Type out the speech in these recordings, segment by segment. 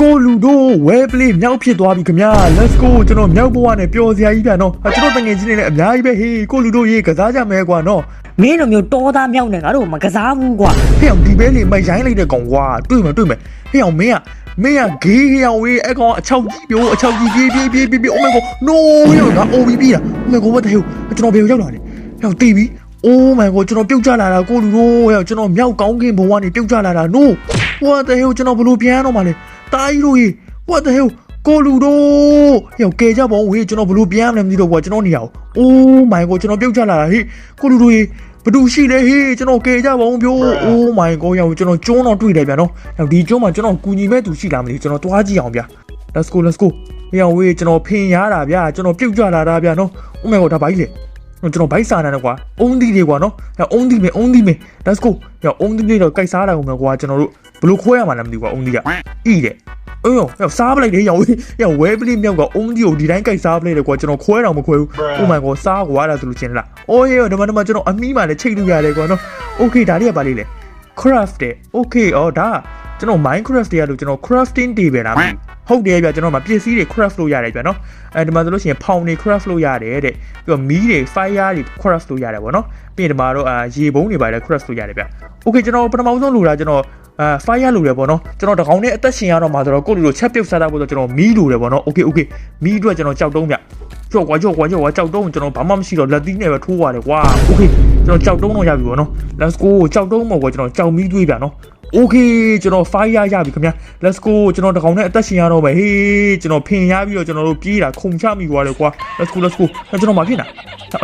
go လူတို့ well play မြောက်ဖြစ်သွားပြီခင်ဗျာ let's go ကျွန်တော်မြောက်ဘဝနဲ့ပျော်စရာကြီးဗျာနော်ဟာကျွန်တော်တငယ်ချင်းတွေလည်းအများကြီးပဲဟေးကိုလူတို့ရေးကစားကြမယ်ကွာနော်မင်းလိုမျိုးတောသားမြောက်နေငါတို့မကစားဘူးကွာဟေ့အောင်ဒီပဲလေမရိုင်းလိုက်တဲ့ကောင်ကွာတွေ့မယ်တွေ့မယ်ဟေ့အောင်မင်းကမင်းကဂေးဟေ့အောင်ဝေးအကောင်အချောက်ကြီးပြိုးအချောက်ကြီးပြေးပြေးပြေးပြေးပြေး oh my god no ဟေ့အောင်ငါ OB ပြီးတာ oh my god what the hell ကျွန်တော်ဘယ်ရောက်လာလဲဟေ့အောင်တီးပြီ oh my god ကျွန်တော်ပြုတ်ကျလာတာကိုလူတို့ဟေ့အောင်ကျွန်တော်မြောက်ကောင်းကင်ဘုံကနေပြုတ်ကျလာတာ no what the hell ကျွန်တော်ဘလို့ပြန်ရတော့မှလဲ တာကြီးတို့ကြီး what the hell ကိုလူတို့ဟေ့ကဲကြပါဦးဝေးကျွန်တော်ဘလို့ပြန်ရမလဲမသိတော့ဘူးကွာကျွန်တော်နေရအောင် oh my god ကျွန်တော်ပြုတ်ကျလာတာဟေးကိုလူတို့ကြီးဘသူရှိလဲဟေးကျွန်တော်ကဲကြပါဦးပြော oh my god ရောက်ကျွန်တော်ကျွန်းတော့တွေ့တယ်ဗျာနော်ဒီကျွန်းမှာကျွန်တော်ကူညီမဲ့သူရှိလားမသိကျွန်တော်တွားကြည့်အောင်ဗျာ let's go let's go ဟေးအောင်ဝေးကျွန်တော်ဖင်ရတာဗျာကျွန်တော်ပြုတ်ကျလာတာဗျာနော် oh my god ဒါဘာကြီးလဲ ကျွန်တော်ဘိုက်စာနာတယ်ကွာအုံးသီးတွေကွာနော်ဟဲ့အုံးသီးမယ်အုံးသီးမယ် let's go ဟဲ့အုံးသီးတွေတော့ကြိုက်စားတာကုန်မယ်ကွာကျွန်တော်တို့ဘလို့ခွဲရမှာလဲမသိဘူးကွာအုံးသီးကဤတဲ့အေးရောဟဲ့စားပလိုက်တယ်ရောင်ရောင်ဝဲပလိမြောက်ကအုံးသီးကိုဒီတိုင်းကြိုက်စားပလိုက်တယ်ကွာကျွန်တော်ခွဲတော့မခွဲဘူး oh my god စားကွာဒါဆိုလို့ချင်းလားအိုးရောဒီမှာဒီမှာကျွန်တော်အမီးမှလည်းချိတ်လို့ရတယ်ကွာနော် okay ဒါလေးကပါလေးလေ craft တဲ့ okay အော်ဒါကျွန်တော် minecraft တွေကလို့ကျွန်တော် crafting တွေပဲလားမသိဘူးဟုတ်တယ်ဗျကျွန်တော်မှာပစ္စည်းတွေ craft လုပ်ရတယ်ဗျနော်အဲဒီမှာဆိုလို့ရှိရင်ဖောင်တွေ craft လုပ်ရတယ်တဲ့ပြီးတော့မီးတွေ fire တွေ craft လုပ်ရတယ်ဗောနော်ပြီးရင်ဒီမှာတော့အာရေပုံးတွေပါတယ် craft လုပ်ရတယ်ဗျ okay ကျွန်တော်ပထမဆုံးလူတာကျွန်တော်အာ fire လုပ်တယ်ဗောနော်ကျွန်တော်တကောင်နဲ့အသက်ရှင်ရတော့မှာဆိုတော့ကိုယ့်လူလိုချက်ပြုတ်စားတာဖို့ဆိုကျွန်တော်မီးလိုတယ်ဗောနော် okay okay မီးအတွက်ကျွန်တော်ကြောက်တုံးဗျကြောက်ကွာကြောက်ကွာကြောက်ကွာကြောက်တုံးကျွန်တော်ဘာမှမရှိတော့လက်သီးနဲ့ပဲထိုးရတယ်ကွာ okay ကျွန်တော်ကြောက်တုံးတော့ရပြီဗောနော် let's go ကြောက်တုံးမော်ကွာကျွန်တော်ကြောက်မီးတွေးဗျနော် okay ကျွန်တော် fire ရပြီခင်ဗျာ let's go ကျွန်တော်တကောင်နဲ့အသက်ရှင်ရတော့မယ်ဟေးကျွန်တော်ဖင်ရပြီးတော့ကျွန်တော်တို့ပြေးတာခုန်ချမိသွားတယ်ကွာ let's go let's go ကျွန်တော်မဖြစ်နိုင်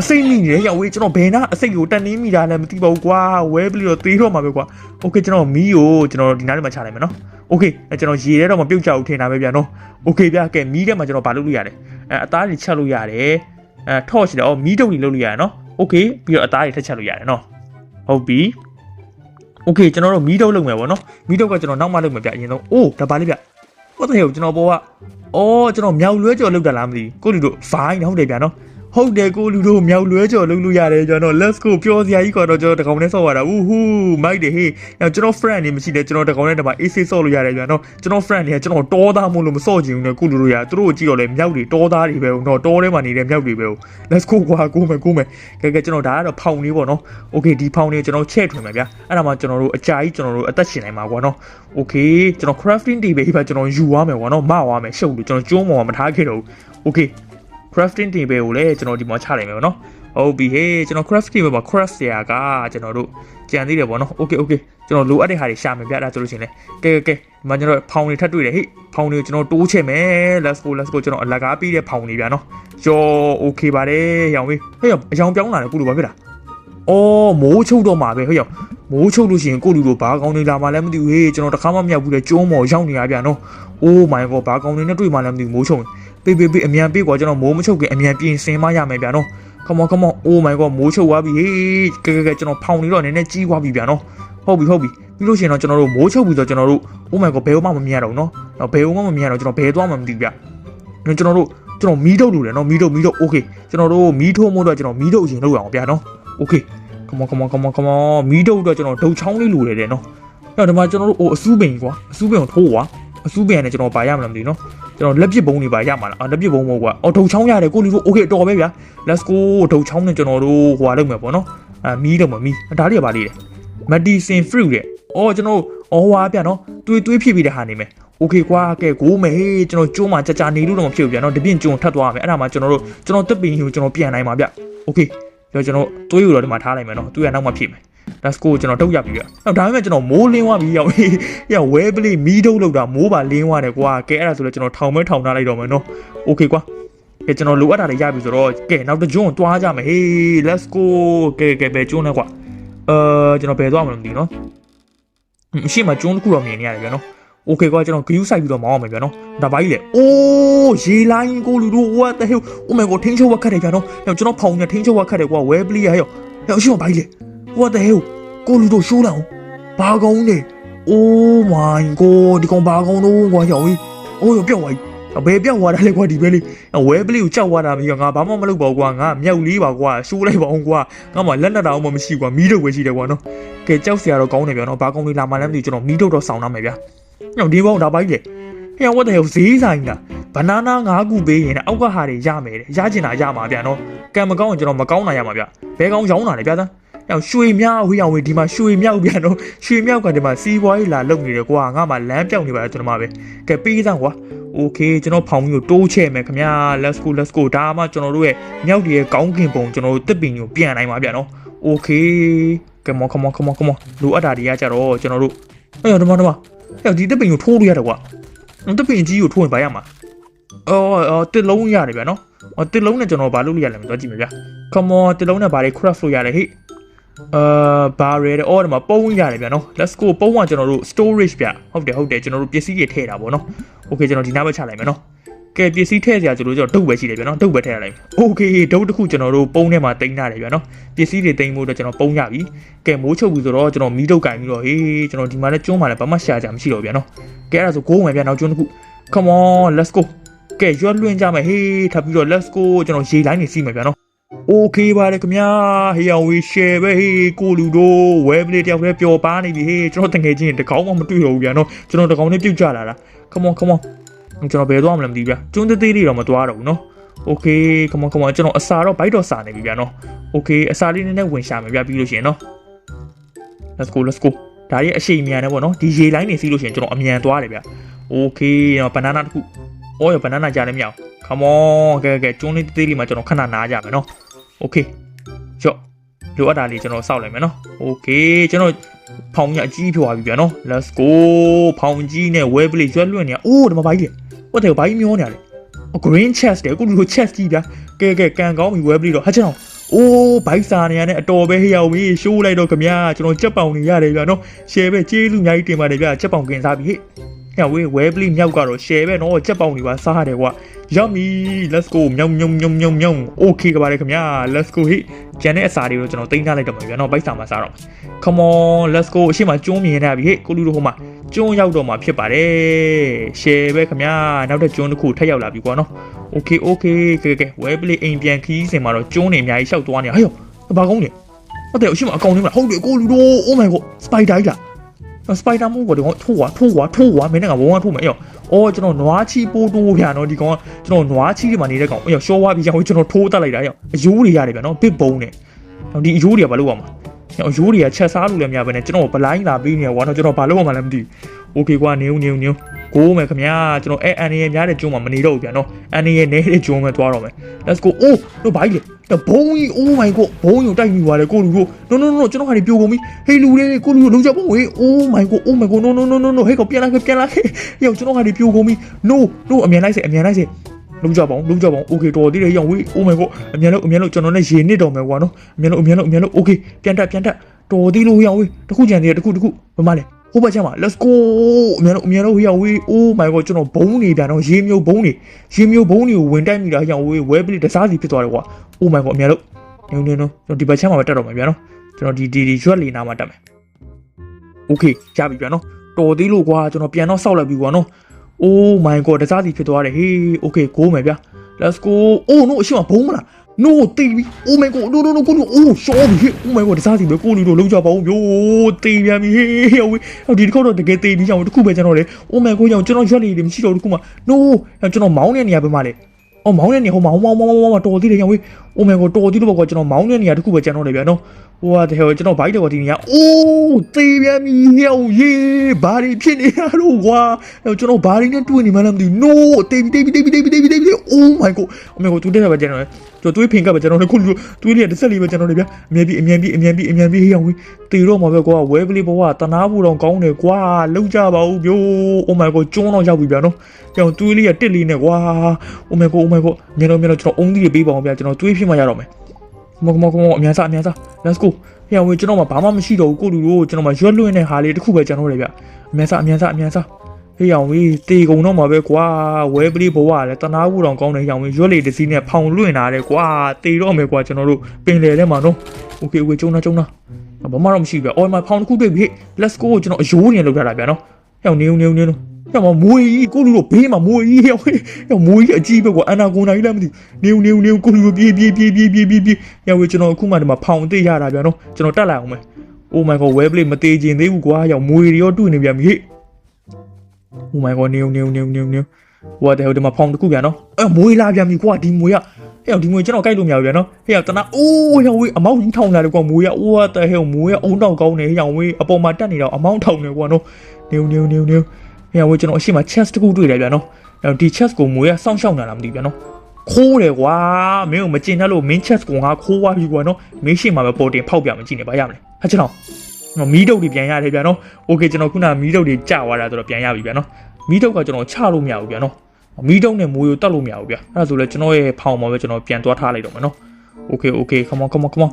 အစိမ့်မိနေတယ်ရောက်ဝေးကျွန်တော်ဘယ်နာအစိမ့်ကိုတက်နေမိတာလည်းမသိပါဘူးကွာဝဲပြီးတော့သေးတော့မှာပဲကွာ okay ကျွန်တော်မီးကိုကျွန်တော်ဒီနားလေးမှာချလိုက်မယ်နော် okay အဲကျွန်တော်ရေထဲတော့မပြုတ်ကြဘူးထင်တာပဲဗျာနော် okay ဗျာကဲမီးထဲမှာကျွန်တော်ဗာလုပ်လို့ရတယ်အဲအသားတွေချက်လို့ရတယ်အဲ torch တယ်အော်မီးတုပ်တွေလုပ်လို့ရတယ်နော် okay ပြီးတော့အသားတွေထက်ချက်လို့ရတယ်နော်ဟုတ်ပြီ okay ကျွန်တော်တို့မီးတုပ်လုပ်မယ်ပေါ့နော်မီးတုပ်ကကျွန်တော်နောက်မှလုပ်မယ်ဗျအရင်ဆုံးအိုးဒါပါလေးဗျဟုတ်တယ်ကျွန်တော်ဘောကအော်ကျွန်တော်မြောက်လွဲကြော်လောက်တာလားမသိဘူးကိုလူတို့ vine ဟုတ်တယ်ဗျာနော် ဟုတ်တယ်ကိုလူတို့မြောက်လွဲကြော်လုပ်လို့ရတယ်ကျွန်တော် let's go ပြောစရာကြီးကတော့ကျွန်တော်တကောင်နဲ့ဆော့ရတာဝူဟူးမိုက်တယ်ဟေးကျွန်တော် friend နေမရှိတယ်ကျွန်တော်တကောင်နဲ့တပါ AC ဆော့လို့ရတယ်ဗျနော်ကျွန်တော် friend တွေကကျွန်တော်တောသားမို့လို့မဆော့ချင်ဘူးနဲ့ကိုလူတို့ရသူတို့ကိုကြည့်တော့လေမြောက်တွေတောသားတွေပဲတော့တောထဲမှာနေတဲ့မြောက်တွေပဲ let's go ကွာကိုမယ်ကိုမယ်ကဲကဲကျွန်တော်ဒါကတော့ဖောင်လေးပေါ့နော် okay ဒီဖောင်လေးကိုကျွန်တော်ချဲ့ထွင်မယ်ဗျအဲ့ဒါမှကျွန်တော်တို့အကြာကြီးကျွန်တော်တို့အသက်ရှင်နိုင်မှာကွာနော် okay ကျွန်တော် crafting table ပဲကျွန်တော်ယူသွားမယ်ကွာနော်မသွားမယ်ရှုပ်လို့ကျွန်တော်ကျုံးပေါ်မှာမထားခဲ့တော့ဘူး okay crafting table ကိုလည်းကျွန်တော်ဒီမှာချလိုက်မယ်ပေါ့နော်ဟုတ်ပြီဟေးကျွန်တော် crafting table မှာ craft ဆရာကကျွန်တော်တို့ကြံသေးတယ်ပေါ့နော် okay okay ကျွန်တော်လိုအပ်တဲ့ဟာတွေရှာမယ်ဗျဒါဆိုလို့ရှိရင်လေကဲကဲကဲဒီမှာကျွန်တော်ဖောင်တွေထပ်တွေ့တယ်ဟေးဖောင်တွေကိုကျွန်တော်တိုးချင်မယ် let's go let's go ကျွန်တော်အလကားပြီးတဲ့ဖောင်တွေဗျာနော်ကျော် okay ပါတယ်ရောင်ဝေးဟေးအယောင်ပြောင်းလာတယ်ကုလိုပါဖြစ်တာအော်မိုးချုပ်တော့မှာပဲဟေးရောင်မိုးချုပ်လို့ရှိရင်ကိုလူတို့ဘာကောင်းနေလာမှလည်းမသိဘူးဟေးကျွန်တော်တခါမှမရောက်ဘူးလေကျုံးမော်ရောက်နေရဗျာနော် oh my god ဘာကောင်းနေနဲ့တွေ့မှလည်းမသိဘူးမိုးချုပ် ပေးပေးပေးအမြန်ပေးကွာကျွန်တော်မိုးမချုပ်ခင်အမြန်ပြင်ဆင်မရမယ်ဗျာနော် come on come on oh my god မိုးချုပ်သွားပြီဟေးကဲကဲကဲကျွန်တော်ဖောင်နေတော့နည်းနည်းကြီးသွားပြီဗျာနော်ဟုတ်ပြီဟုတ်ပြီပြီးလို့ရှိရင်တော့ကျွန်တော်တို့မိုးချုပ်ပြီဆိုကျွန်တော်တို့ oh my god ဘယ်မှမမြင်ရတော့ဘူးနော်ဘယ်မှမမြင်ရတော့ကျွန်တော်ဘယ်သွားမှမသိဘူးဗျကျွန်တော်တို့ကျွန်တော်မီးထုတ်လို့တယ်နော်မီးထုတ်မီးထုတ် okay ကျွန်တော်တို့မီးထိုးမို့တော့ကျွန်တော်မီးထုတ်အရင်လုပ်ရအောင်ဗျာနော် okay come on come on come on come on မီးထုတ်တော့ကျွန်တော်ဒုတ်ချောင်းလေးလိုတယ်တဲ့နော်အဲ့ဒီမှာကျွန်တော်တို့ဟိုအစူးပင်ကွာအစူးပင်ကိုထိုးကွာအစူးပင်နဲ့ကျွန်တော်ဗာရမလားမသိဘူးနော် ကျွန်တော်လက်ပစ်ဘုံတွေပါရမှာလားအော်လက်ပစ်ဘုံမဟုတ်ကွာအော်ဒုတ်ချောင်းရတယ်ကိုလူတို့ okay တော်ပဲဗျာ let's go ဒုတ်ချောင်းနဲ့ကျွန်တော်တို့ဟိုဟာလုပ်မယ်ပေါ့နော်အာမီးတော့မမီးဒါလေးကပါလေးတယ် medicine fruit တဲ့အော်ကျွန်တော်အော်ဟွာဗျာနော်တွေးတွေးဖြစ်ပြီးတဲ့ဟာနေမယ် okay ကွာကဲကိုမယ်ဟေးကျွန်တော်ကျိုးမှာကြာကြာနေလို့တော့မဖြစ်ဘူးဗျာနော်တပြင်းကျုံထပ်သွားမယ်အဲ့ဒါမှကျွန်တော်တို့ကျွန်တော်တက်ပင်ကိုကျွန်တော်ပြန်နိုင်မှာဗျ okay ကြောကျွန်တော်တွေးယူတော့ဒီမှာထားလိုက်မယ်နော်သူရနောက်မှဖြစ်မယ် let's go ကျွန်တော်ထုတ်ရပြီဗျ။ဒါပေမဲ့ကျွန်တော်မိုးလင်းသွားပြီရောက်ဟေး။ရဝဲပလေးမီးထုတ်လောက်တာမိုးပါလင်းသွားတယ်ကွာ။ကဲအဲ့ဒါဆိုလည်းကျွန်တော်ထောင်မဲထောင်ထားလိုက်တော့မယ်နော်။ Okay ကွာ။ကဲကျွန်တော်လိုအပ်တာတွေရပြီဆိုတော့ကဲနောက်တစ်ကျွန်းကိုတွားကြမယ်ဟေး let's go ကဲကဲဘယ်ကျွန်းလဲကွာ။အဲကျွန်တော်ဘယ်သွားမလို့မသိဘူးနော်။အရှိမကျွန်းတစ်ခုတော့မြင်နေရတယ်ဗျနော်။ Okay ကွာကျွန်တော်ဂယူးဆိုင်ပြီးတော့မောင်းအောင်မယ်ဗျနော်။ဒါပါကြီးလေ။အိုးရေလိုင်းကိုလူတို့ what the hell oh my god ထင်းချိုးဝက်ခတ်တယ်ဗျနော်။ကျွန်တော်ဖောင်နေထင်းချိုးဝက်ခတ်တယ်ကွာဝဲပလေးရဟဲ့။ဟဲ့အရှိမပါကြီးလေ။ what the hell ကိုလူတို့ရှိုးလာအောင်ဘာကောင်လဲ oh my god ဒီကောင်ဘာကောင်တော့ကွာရောင်ကြီးအိုးရပြောက်သွားပြီဘယ်ပြောက်သွားတာလဲကွာဒီပဲလေးဝဲပလေးကိုကြောက်သွားတာမကြီးငါဘာမှမလုပ်ပါဘူးကွာငါမြောက်လေးပါကွာရှိုးလိုက်ပါအောင်ကွာငါမှလက်လက်တောင်မှမရှိကွာမီးတုပ်ပဲရှိတယ်ကွာနော်ကဲကြောက်စရာတော့ကောင်းတယ်ဗျာနော်ဘာကောင်လေးလာမှလည်းမသိကျွန်တော်မီးတုပ်တော့ဆောင်းထားမယ်ဗျာညောင်ဒီဘောင်ဒါပါကြီးလေဟဲ့ what the hell ဈေးဆိုင်လားဘနာနာ၅ခုပေးရင်လည်းအောက်ကဟာတွေရမယ်တဲ့ရချင်တာရမှာဗျာနော်ကံမကောင်းရင်ကျွန်တော်မကောင်းတာရမှာဗျာဘဲကောင်းရောင်းတာလေဗျာသား ဟဲ့ရွှေမြောက်ဝေးအောင်ဝေးဒီမှာရွှေမြောက်ဗျာနော်ရွှေမြောက်ကဒီမှာစီးပွားရေးလာလုပ်နေတယ်ကွာငါမှလမ်းပြောင်းနေပါလားကျွန်တော်မှပဲကဲပေးစမ်းကွာ Okay ကျွန်တော်ဖောင်ကြီးကိုတိုးချဲ့မယ်ခင်ဗျာ let's go let's go ဒါမှကျွန်တော်တို့ရဲ့မြောက်တည်းရဲ့ကောင်းကင်ပုံကျွန်တော်တို့တစ်ပင်ကိုပြန်နိုင်မှာဗျာနော် Okay come on come on come on come on လိုအပ်တာတွေကကြတော့ကျွန်တော်တို့အဲ့တော့ဒီမှာဒီမှာအဲ့ဒီတစ်ပင်ကိုထိုးလို့ရတယ်ကွာတစ်ပင်ကြီးကိုထိုးရင်ဘာရမှာအော်အော်တစ်လုံးရတယ်ဗျာနော်အော်တစ်လုံးနဲ့ကျွန်တော်ဘာလုပ်လို့ရလဲမသိကြည့်မယ်ဗျာ come on တစ်လုံးနဲ့ဘာတွေ craft လို့ရတယ်ဟေ့ အာဘာရဲတဲ့အော်ဒီမှာပုံးရတယ်ဗျာနော် let's go ပုံးကကျွန်တော်တို့ storage ဗျဟုတ်တယ်ဟုတ်တယ်ကျွန်တော်တို့ပစ္စည်းတွေထည့်တာပေါ့နော် okay ကျွန်တော်ဒီနားဘက်ချလိုက်မယ်နော်ကဲပစ္စည်းထည့်စရာကျွန်တော်တို့ဒုတ်ပဲရှိတယ်ဗျာနော်ဒုတ်ပဲထည့်ရလိုက်မယ် okay ဒုတ်တစ်ခုကျွန်တော်တို့ပုံးထဲမှာတင်ထားတယ်ဗျာနော်ပစ္စည်းတွေတင်ဖို့အတွက်ကျွန်တော်ပုံးရပြီကဲမိုးချုပ်ပြီဆိုတော့ကျွန်တော်မီးဒုတ်ကင်ပြီးတော့ဟေးကျွန်တော်ဒီမှာလည်းကျွန်းမှာလည်းဘာမှရှာကြမရှိတော့ဗျာနော်ကဲအဲ့ဒါဆိုကိုးမယ်ဗျာနောက်ကျွန်းတစ်ခု come on let's go ကဲရွက်လွှင့်ကြမယ်ဟေးထပ်ပြီးတော့ let's go ကျွန်တော်ရေလိုင်းနေစီးမယ်ဗျာနော် โอเคပါတယ်ခင်ဗျာဟေးအောင်ဝေး share ပဲဟေးကိုလူတို့ web လေးတယောက်တည်းပျော်ပါနေပြီဟေးကျွန်တော်တငယ်ချင်းတကောင်းမှမတွေ့တော့ဘူးဗျာနော်ကျွန်တော်တကောင်နဲ့ပြုတ်ကြလာတာ come on come on ကျွန်တော်ဘယ်သွားမလဲမသိဘူးဗျာကျွန်းသေးသေးလေးတော့မသွားတော့ဘူးနော် okay come on come on ကျွန်တော်အစာတော့ဘိုက်တော့စာနေပြီဗျာနော် okay အစာလေးနည်းနည်းဝင်ရှာမယ်ဗျာပြီးလို့ရှိရင်နော် let's go let's go ဒါရဲ့အရှိန်မြန်နေပေါ့နော်ဒီရေလိုင်းနေစီးလို့ရှိရင်ကျွန်တော်အမြန်သွားတယ်ဗျာ okay တော့ banana တစ်ခု အော်ရ banana ကြားလည်းမရအောင် come on ကဲကဲကျွန်းလေးသေးသေးလေးမှာကျွန်တော်ခဏနားကြမယ်နော် okay ကြော့လိုအပ်တာလေးကျွန်တော်စောက်လိုက်မယ်နော် okay ကျွန်တော်ဖောင်ကြီးအကြီးဖြစ်သွားပြီဗျာနော် let's go ဖောင်ကြီးနဲ့ web လေးရွက်လွှင့်နေတာအိုးဒီမှာဘာကြီးလဲဟုတ်တယ်ဘာကြီးမျောနေရလဲ green chest တဲ့အခုလူ chest ကြီးဗျာကဲကဲကန်ကောင်းပြီ web လေးတော့ဟာကျွန်တော်အိုးဘိုက်စာနေရတဲ့အတော်ပဲဟေ့ရောက်ပြီရှိုးလိုက်တော့ခင်ဗျာကျွန်တော်ကြက်ပေါင်နေရတယ်ဗျာနော် share ပဲကျေးလူအများကြီးတင်ပါတယ်ဗျာကြက်ပေါင်กินစားပြီဟေ့ ညဝေး web လေးမြောက်ကတော့ share ပဲနော်ကြက်ပေါင်တွေပါစားရတယ်ကွာရောက်ပြီ let's go မြောင်မြောင်မြောင်မြောင်မြောင် okay ကပါတယ်ခင်ဗျာ let's go ဟေ့ကျန်တဲ့အစာတွေကိုကျွန်တော်တင်ထားလိုက်တော့မှာဗျာနော်ဘိုက်စာမှာစားတော့ come on let's go အရှိမကျွန်းမြင်နေပြီဟေ့ကိုလူတို့ဟိုမှာကျွန်းရောက်တော့မှာဖြစ်ပါတယ် share ပဲခင်ဗျာနောက်တဲ့ကျွန်းတစ်ခုထပ်ရောက်လာပြီကွာနော် okay okay ကဲကဲ web play အိမ်ပြန်ခီးစင်မှာတော့ကျွန်းနေအများကြီးရှောက်သွားနေဟဲ့ယောဘာကောင်းလဲဟုတ်တယ်အရှိမအကောင်လေးမလားဟုတ်တယ်ကိုလူတို့ oh my god spider ကြီးလား spider မို့ကတော့ထိုးွားထိုးွားထိုးွားမင်းကဘုံကထိုးမယ်ယောအော်ကျွန်တော်နွားချီပိုးတိုးဗျာနော်ဒီကောင်ကကျွန်တော်နွားချီတွေမှာနေတဲ့ကောင်ယောရှောဝါပြီးရောကျွန်တော်ထိုးတက်လိုက်တာယောအယိုးတွေရတယ်ဗျာနော် big bone နဲ့ဒီအယိုးတွေကဘာလို့ရမှာယောအယိုးတွေကချက်စားလို့လည်းမရဘဲနဲ့ကျွန်တော်ဗလိုင်းလာပြီးနေကွာနော်ကျွန်တော်ဘာလို့မှလည်းမသိဘူး okay ကွာနေဦးနေဦးနေဦး ကိုမယ်ခင်ဗျာကျွန်တော်အဲအန်နေရများတဲ့ကျုံမှာမနေတော့ဘူးဗျာနော်အန်နေရနေတဲ့ကျုံမှာသွားတော့မယ် let's go အိုးတို့ဘိုက်လေဘုံကြီး oh my god ဘုံကြီးကိုတိုက်မိသွားတယ်ကိုလူတို့ no no no ကျွန်တော်ဟာဒီပြိုကုန်ပြီဟေးလူလေးကိုလူတို့လုံးကြပုံဟေး oh my god oh my god no no no no no ဟေးကောပြန်လာပြန်လာယောကျွန်တော်ဟာဒီပြိုကုန်ပြီ no no အမြန်လိုက်စေအမြန်လိုက်စေလုံးကြပါအောင်လုံးကြပါအောင် okay တော်သေးတယ်ရောင်ဝေး oh my god အမြန်လို့အမြန်လို့ကျွန်တော်နဲ့ရေနစ်တော်မယ်ကွာနော်အမြန်လို့အမြန်လို့အမြန်လို့ okay ပြန်တက်ပြန်တက်တော်သေးလို့ရောင်ဝေးတခုကြံသေးတယ်တခုတခုဘာမှလဲဟိုဘက်ချမ်းပါ let's go အမြန်လို့အမြန်လို့ရောင်ဝေး oh my god ကျွန်တော်ဘုံနေပြန်တော့ရေမျိုးဘုံနေရေမျိုးဘုံတွေကိုဝင်တိုက်မိတာရောင်ဝေး web လေးတစားစီဖြစ်သွားတယ်ကွာ oh my god အမြန်လို့နေနေနော်ကျွန်တော်ဒီဘက်ချမ်းမှာပဲတက်တော့မှာဗျာနော်ကျွန်တော်ဒီဒီဒီရွက်လီနာမှာတက်မယ် okay ရပြီဗျာနော်တော်သေးလို့ကွာကျွန်တော်ပြန်တော့စောက်လိုက်ပြီကွာနော် oh my god တစားစီဖြစ်သွားတယ်ဟေး okay ကိုမယ်ဗျာ let's go oh no အရှိမဘုံမလား no တေးပြီ oh my god no no no ကိုလူ oh ရှော့ပြီ oh my god တစားစီပဲကိုလူတို့လုံးကြပါဦးမျိုးတေးပြန်ပြီဟေးဟေးဟေးဒီတစ်ခေါက်တော့တကယ်တေးပြီးကြောင်တစ်ခုပဲကျွန်တော်လေ oh my god ကြောင်ကျွန်တော်ရွက်လီတွေမရှိတော့ဘူးခုမှ no ကျွန်တော်မောင်းတဲ့နေရာပဲမလဲအော်မောင်းတဲ့နေရာဟိုမောင်းမောင်းမောင်းမောင်းတော်သေးတယ်ကြောင်ဝေး oh my god တော်သေးလို့ပေါ့ကွာကျွန်တော်မောင်းတဲ့နေရာတစ်ခုပဲကျွန်တော်လေဗျာနော်ဟိုဟာတဲ့ကျွန်တော်ဘိုက်တော့ဒီနေရာ oh တေးပြန်ပြီဟေးရေဘာတွေဖြစ်နေရတော့ကွာကျွန်တော်ဘာတွေနဲ့တွေ့နေမှန်းလည်းမသိဘူး no တေးပြီတေးပြီတေးပြီတေးပြီတေးပြီတေးပြီ oh my god oh my god သူတက်တာပဲကျွန်တော်လေကျွန်တော်တွေးဖင်ကပ်ပဲကျွန်တော်လေခုလူတွေးလေးတစ်ဆက်လေးပဲကျွန်တော်လေဗျာအမြန်ပြီအမြန်ပြီအမြန်ပြီအမြန်ပြီဟေးအောင်ဝေးတေတော့မှာပဲကွာဝဲပလေးဘဝတနာဖို့တော့ကောင်းတယ်ကွာလောက်ကြပါဦးဗျိုး oh my god ကျွန်းတော့ရောက်ပြီဗျာနော်ကျွန်တော်တွေးလေးကတစ်လေးနဲ့ကွာ oh my god oh my god မြန်တော့မြန်တော့ကျွန်တော်အုံးသီးတွေပေးပါအောင်ဗျာကျွန်တော်တွေးဖြစ်မှရတော့မယ်မကမကမအမြန်စားအမြန်စား let's go ဟဲ့ဝေကျွန်တော်မှဘာမှမရှိတော့ဘူးကိုလူတို့ကျွန်တော်မှရွက်လွင့်တဲ့ဟာလေးတစ်ခုပဲကျွန်တော်လေဗျအမြန်စားအမြန်စားအမြန်စားဟေးရောင်ဝေးတေကုံတော့မှာပဲကွာဝဲပလေးဘဝလည်းတနာဘူးတောင်ကောင်းတယ်ရောင်ဝေးရွက်လေတစ်စီးနဲ့ဖောင်လွင့်လာတယ်ကွာတေတော့မယ်ကွာကျွန်တော်တို့ပင်လေထဲမှာနော် okay ဝေကျုံနာကျုံနာဘာမှတော့မရှိဘူးဗျအော်မဖောင်တစ်ခုတွေ့ပြီ let's go ကျွန်တော်အယိုးနေလောက်ထားတာဗျနော်ဟဲ့နေဦးနေ ဦးနေဦးဟဲ့မမွေကြီးကိုလူတို့ဘေးမှာမွေကြီးဟဲ့ဟဲ့မွေကြီးအကြီးပဲကွာအနာကွန်နာကြီးလည်းမသိနေဦးနေဦးနေဦးကိုလူတို့ပြေးပြေးပြေးပြေးပြေးပြေးပြေးဟဲ့ဝေကျွန်တော်အခုမှဒီမှာဖောင်သိရတာဗျနော်ကျွန်တော်တက်လိုက်အောင်မယ် Oh my god web play မသေးခြင်းသေးဘူးကွာဟဲ့မွေတွေရောတွေ့နေပြန်ပြီဟဲ့ Oh my god နေနေနေနေနေ what the hell ဒီမှာဖောင်တစ်ခုပြန်နော်အဲမွေးလာပြန်ပြီကွာဒီမွေးကဟဲ့ဒီမွေးကျွန်တော်ကြိုက်လို့မရဘူးပြန်နော်ဟဲ့တနာအိုးဟဲ့ဝေးအမောင်းကြီးထောင်လာတယ်ကွာမွေးက what the hell မွေးကအုံတော့ကောင်းနေဟဲ့ဝေးအပေါ်မှာတက်နေတော့အမောင်းထောင်နေကွာနော်နေနေနေ နေဟဲ့ဝေးကျွန်တော်အရှိမ chest တစ်ခုတွေ့တယ်ပြန်နော်အဲဒီ chest ကိုမွေးကစောင့်ရှောက်နေတာမသိပြန်နော်ခိုးတယ်ကွာမင်းကိုမကျင်တတ်လို့ main chest ကိုငါခိုးသွားပြီကွာနော်မင်းရှိမှာပဲပေါ်တင်ဖောက်ပြမကြည့်နေပါရမလဲဟာကျွန်တော်မီးတုပ်တွေပြန်ရတယ်ပြန်နော်โอเคကျွန်တော်ခုနမီးတုပ်တွေကြာသွားတာဆိုတော့ပြန်ရပြီပြန်နော်မီးတုပ်ကကျွန်တော်ချလို့မရဘူးပြန်နော် မီးတုံးနဲ့မိုးရိုးတက်လို့မရဘူးဗျအဲ့ဒါဆိုလဲကျွန်တော်ရဲ့ဖောင်မှာပဲကျွန်တော်ပြန်သွားထားလိုက်တော့မယ်နော် Okay okay come on come on come on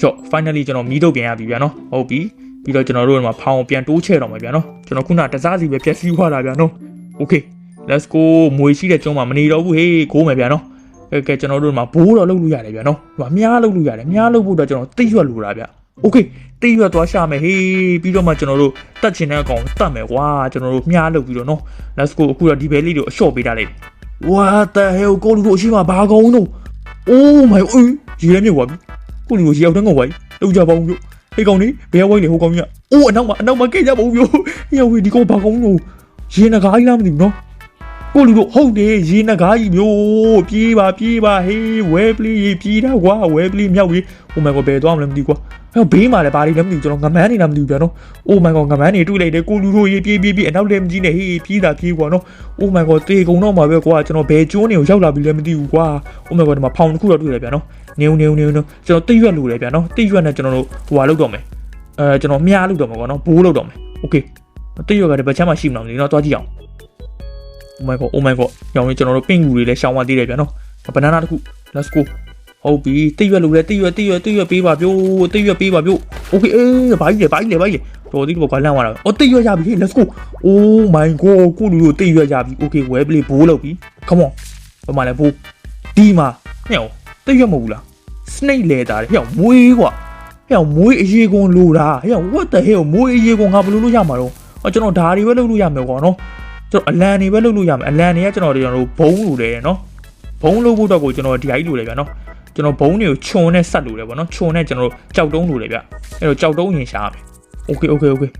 ကြော့ finally ကျွန်တော်မီးတုံးပြန်ရပြီဗျာနော်ဟုတ်ပြီ ပြီးတော့ကျွန်တော်တို့ဒီမှာဖောင်ကိုပြန်တိုးချဲ့တော့မယ်ဗျာနော်ကျွန်တော်ခုနတစားစီပဲပြက်စီးသွားတာဗျာနော် Okay let's go မွေရှိတဲ့ကျွန်းမှာမနေတော့ဘူးဟေးကိုးမယ်ဗျာနော်ကဲကဲကျွန်တော်တို့ဒီမှာဘိုးတော့လုပ်လို့ရတယ်ဗျာနော်ဒီမှာမြားလုပ်လို့ရတယ်မြားလုပ်ဖို့တော့ကျွန်တော်တိရွက်လိုတာဗျာ Okay တိရွက်သွားရှာမယ်ဟေးပြီးတော့မှကျွန်တော်တို့တတ်ချင်တဲ့အကောင်တတ်မယ်ကွာကျွန်တော်တို့မြားလုပ်ပြီးတော့နော် let's go အခုတော့ဒီဘဲလေးတွေကိုအလျှော့ပေးထားလိုက် What the hell ကိုလူတို့အရှိမဘာကောင်းတော့ Oh my အေးရေလည်းမြုပ်သွားပြီကိုလူတို့ရေရောက်တန်းကောင်ဝိုင်းလောက်ကြပါဦးပြော ဟေးကောင်နေဘယ်ဝိုင်းလေဟိုကောင်ကြီးကအိုးအနောက်မှာအနောက်မှာကြိတ်ကြပါဦးပြောဟေးဝေးဒီကောင်ဘာကောင်းတော့ရေနဂါးကြီးလားမသိဘူးနော်ကိုလူတို့ဟုတ်တယ်ရေနဂါးကြီးမျိုးပြေးပါပြေးပါဟေးဝဲပလီပြေးတာကွာဝဲပလီမြောက်ကြီး Oh my god ဘယ်သွားမလဲမသိဘူးကွာဟဲ့ဘေးမှာလည်းဘာတွေလဲမသိဘူးကျွန်တော်ငမန်းနေလားမသိဘူးဗျာနော် Oh my god ငမန်းနေတွေ့လိုက်တယ်ကိုလူတို့ရေပြေးပြေးပြေးအနောက်လည်းမကြည့်နဲ့ဟေးပြေးတာပြေးကွာနော် Oh my god တေကုံတော့မှာပဲကွာကျွန်တော်ဘယ်ကျိုးနေကိုရောက်လာပြီလဲမသိဘူးကွာ Oh my god ဒီမှာဖောင်တစ်ခုတော့တွေ့တယ်ဗျာနော် နေုံနေုံနေုံနေုံကျွန်တော်တိတ်ရွက်လို့တယ်ဗျာနော်တိတ်ရွက်နဲ့ကျွန်တော်တို့ဟိုဟာလောက်တော့မယ်အဲကျွန်တော်မြားလောက်တော့မှာကွာနော်ဘိုးလောက်တော့မယ် Okay တိတ်ရွက်ကလည်းဘယ်ချမ်းမှရှိမလားမသိဘူးနော်တွားကြည့်အောင် Oh my god Oh my god ရောင်နေကျွန်တော်တို့ပင့်ကူတွေလည်းရှောင်းသွားသေးတယ်ဗျာနော် banana တစ်ခု Let's go ဟုတ်ပြီတိတ်ရွက်လို့လဲတိတ်ရွက်တိတ်ရွက်တိတ်ရွက်ပေးပါပြိုးတိတ်ရွက်ပေးပါပြိုး Okay အေးဘာကြီးလဲဘာကြီးလဲဘာကြီးလဲတော်သေးတော့ကွာလန့်သွားတာအော်တိတ်ရွက်ရပြီ Let's go Oh my god ကိုလူတို့တိတ်ရွက်ရပြီ Okay well play ဘိုးလောက်ပြီ Come on ဘာမှလဲဘိုးဒီမှာဟဲ့ တိတ်ရွက်မဟုတ်ဘူးလား Snake လဲတာလေဟဲ့မွေးကွာဟဲ့မွေးအရေကွန်လိုတာဟဲ့ what the hell မွေးအရေကွန်ငါဘယ်လိုလုပ်ရမှာတော့အော်ကျွန်တော်ဓာရီပဲလုပ်လို့ရမယ်ကွာနော်ကျွန်တော်အလန်နေပဲလုပ်လို့ရမယ်အလန်တွေကကျွန်တော်တို့ကျွန်တော်တို့ဘုံလိုတယ်နော်ဘုံလို့ဖို့တော့ကိုကျွန်တော်ဒီအိုက်လိုတယ်ဗျာနော်ကျွန်တော်ဘုံတွေကိုခြုံနဲ့ဆက်လို့တယ်ဗောနော်ခြုံနဲ့ကျွန်တော်တို့ကြောက်တုံးလို့တယ်ဗျအဲ့တော့ကြောက်တုံးရင်ရှားမယ် Okay okay okay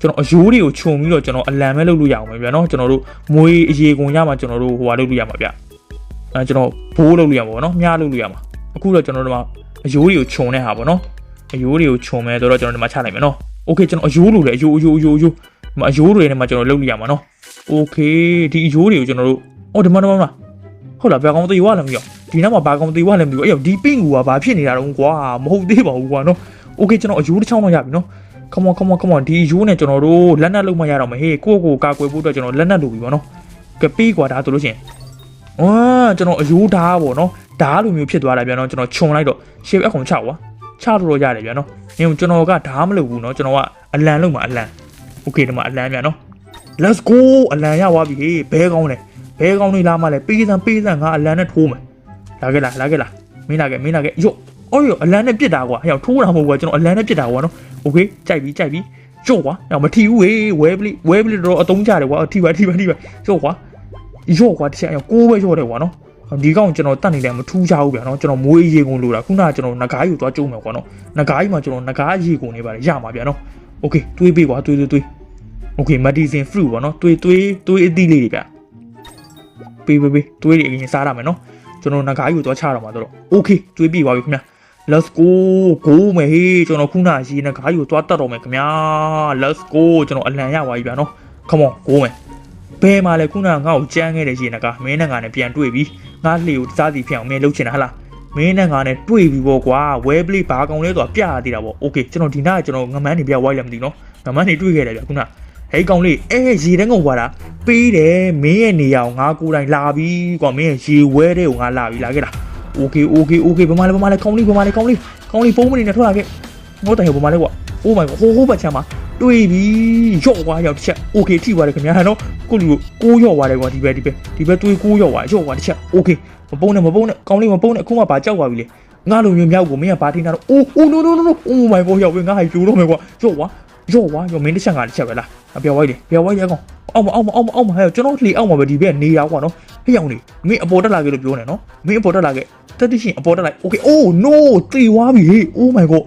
ကျွန်တော်အယိုးတွေကိုခြုံပြီးတော့ကျွန်တော်အလံမဲ့လုပ်လို့ရအောင်ပဲဗျာနော်ကျွန်တော်တို့မွေအရေကုန်ရမှာကျွန်တော်တို့ဟိုဟာလုပ်လို့ရမှာဗျ အဲကျွန်တော်ဘိုးလုပ်လို့ရမှာဗောနော်မြားလုပ်လို့ရမှာအခုတော့ကျွန်တော်တို့ကအယိုးတွေကိုခြုံတဲ့ဟာဗောနော်အယိုးတွေကိုခြုံမယ်ဆိုတော့ကျွန်တော်ဒီမှာချလိုက်မယ်နော် Okay ကျွန်တော်အယိုးလိုလေအယိုးအယိုးအယိုးအယိုးဒီမှာအယိုးတွေနဲ့မှကျွန်တော်လုပ်လို့ရမှာနော် Okay ဒီအယိုးတွေကိုကျွန်တော်တို့အော်ဒီမှာဒီမှာဟုတ်လားဘယ်ကောင်သေးဝါလဲမသိဘူး ဒီနောက်မှာဘာကောင်သေးဝါလည်းမသိဘူးအဲ့ရောဒီပင့်ကူကဘာဖြစ်နေတာတော့ကွာမဟုတ်သေးပါဘူးကွာနော်โอเคကျွန်တော်အယိုးတစ်ချောင်းတော့ရပြီနော် come on come on come on ဒီအယိုးနဲ့ကျွန်တော်တို့လက်နက်လုံးမရတော့မဟေးကိုယ့်ကိုယ်ကာကွယ်ဖို့အတွက်ကျွန်တော်လက်နက်လိုပြီပေါ့နော်ကပေးကွာဒါဆိုလို့ရှိရင် အာကျွန်တော်အယိုးဓာတ်ပေါ့နော်ဓာတ်လိုမျိုးဖြစ်သွားတာဗျာနော်ကျွန်တော်ခြုံလိုက်တော့ shape အကောင်ချကွာချလို့တော့ရတယ်ဗျာနော်ညကျွန်တော်ကဓာတ်မလုပ်ဘူးနော်ကျွန်တော်ကအလံလုံးမှာအလံโอเคဒီမှာအလံဗျာနော် let's go အလံရသွားပြီဟေးဘဲကောင်းတယ်ဘဲကောင်းလေးလာမှလဲပေးစံပေးစံငါအလံနဲ့ထိုးမယ် လာခဲ့လားလာခဲ့လားမင်းလာခဲ့မင်းလာခဲ့ယော့အော်ယောအလန်နဲ့ပြစ်တာကွာဟဲ့ထိုးတာမဟုတ်ကွာကျွန်တော်အလန်နဲ့ပြစ်တာကွာနော်โอเคကြိုက်ပြီကြိုက်ပြီယော့ကွာဟဲ့မထီဘူးဟေးဝဲပလီဝဲပလီတော့အတုံးကြတယ်ကွာထီပါထီပါထီပါယော့ကွာ ယော့ကွာတစ်ချက်ယောကိုးပဲယော့တယ်ကွာနော်ဒီကောင်ကျွန်တော်တတ်နေတယ်မထူးကြဘူးဗျာနော်ကျွန်တော်မွေးရေကုန်လို့တာခုနကကျွန်တော်ငကားယူသွားကျုံမယ်ကွာနော်ငကားကြီးမှာကျွန်တော်ငကားရေကုန်နေပါလေရမှာဗျာနော်โอเคတွေးပေးကွာတွေးတွေးတွေးโอเค medicine fruit ပေါ့နော်တွေးတွေးတွေးအသီးလေးတွေဗျပေးပေးပေးတွေးတွေအရင်စားရမယ်နော် ကျွန်တော်ငကားယူသွားချတော့မှာတော့ okay တွေးပြပါပြီခင်ဗျာ let's go go မယ်ဟေးကျွန်တော်ခုနရေငကားယူသွားတတ်တော့မယ်ခင်ဗျာ let's go ကျွန်တော်အလံရပါပြီဗျာနော် come on go မယ် ဘယ်မှာလဲခုနငါ့ကိုကြမ်းခဲ့တဲ့ရေငကားမင်းနဲ့ငါနဲ့ပြန်တွေ့ပြီငါလှေကိုစားစီဖြစ်အောင်မင်းလှုပ်ချင်တာဟလားမင်းနဲ့ငါနဲ့တွေ့ပြီပေါ့ကွာ web play ဘာကောင်လဲဆိုတာပြရသေးတာပေါ့ okay ကျွန်တော်ဒီနားကကျွန်တော်ငမန်းနေပြဝိုင်းလည်းမသိနော်ငမန်းနေတွေ့ခဲ့တယ်ဗျာခုနဟဲ့ကောင်လေးအဲရေတန်းကုန်ပါလားပေးတယ်မင်းရဲ့နေရာကိုငါကိုယ်တိုင်လာပြီကွာမင်းရဲ့ရေဝဲတဲ့ကိုငါလာပြီလာခဲ့လား okay okay okay ဘာမှလဲဘာမှလဲကောင်းလေးဘာမှလဲကောင်းလေးကောင်းလေးဖုန်းမနေနဲ့ထွက်လာခဲ့ငေါတိုင်ဘာမှလဲကွာ oh my god ဟိုဟိုဘက်ချမ်းမှာတွေ့ပြီရော့သွားရောက်တစ်ချက် okay ထိသွားတယ်ခင်ဗျာနော်ကိုလူကိုကိုရော့သွားတယ်ကွာဒီဘက်ဒီဘက်ဒီဘက်တွေးကိုရော့သွားရော့သွားတစ်ချက် okay မပုံနဲ့မပုံနဲ့ကောင်းလေးမပုံနဲ့အခုမှဘာကြောက်သွားပြီလေငါလိုမျိုးမြောက်ကိုမင်းကဘာထင်တာတော့ oh oh no no no no oh my god ရောက်ပြီငါဟိုက်ပြိုးတော့မယ်ကွာရော့သွားရော့သွားရော့မင်းတစ်ချက်ငါတစ်ချက်ပဲလားအပြောင်းဝိုင်းလေပြောင်းဝိုင်းရကောင်အောက်မအောက်မအောက်မအောက်မဟဲ့ကျွန်တော်လှေအောက်မှာပဲဒီဘက်နေရကွာနော်ဟဲ့အောင်လေမင်းအပေါ်တက်လာခဲ့လို့ပြောနေနော်မင်းအပေါ်တက်လာခဲ့တက်တိရှင်အပေါ်တက်လိုက် okay oh no တေသွားပြီဟေး oh my god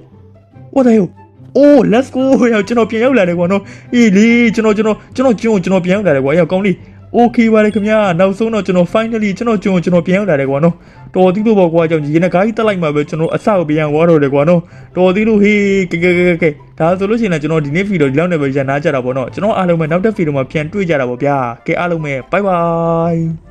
what the hell အိုး let's go ဟေ့ရောက်ကျွန်တော်ပြန်ရောက်လာတယ်ကွာနော်အေးလေကျွန်တော်ကျွန်တော်ကျွန်တော်ကျွန်းကိုကျွန်တော်ပြန်ရောက်လာတယ်ကွာရောက်ကောင်းလေး okay ပါလေခင်ဗျာနောက်ဆုံးတော့ကျွန်တော် finally ကျွန်တော်ကျွန်းကိုကျွန်တော်ပြန်ရောက်လာတယ်ကွာနော်တော်သေးလို့ပေါ့ကွာကြောင့်ရေနကားကြီးတက်လိုက်မှာပဲကျွန်တော်အဆောက်ပြန်သွားတော့တယ်ကွာနော်တော်သေးလို့ဟေးကဲကဲကဲကဲဒါဆိုလို့ရှိရင်လည်းကျွန်တော်ဒီနေ့ဗီဒီယိုဒီလောက်နဲ့ပဲရန်နာကြတာပေါ့နော်ကျွန်တော်အားလုံးပဲနောက်တစ်ဗီဒီယိုမှာပြန်တွေ့ကြတာပေါ့ဗျာကဲအားလုံးပဲ bye bye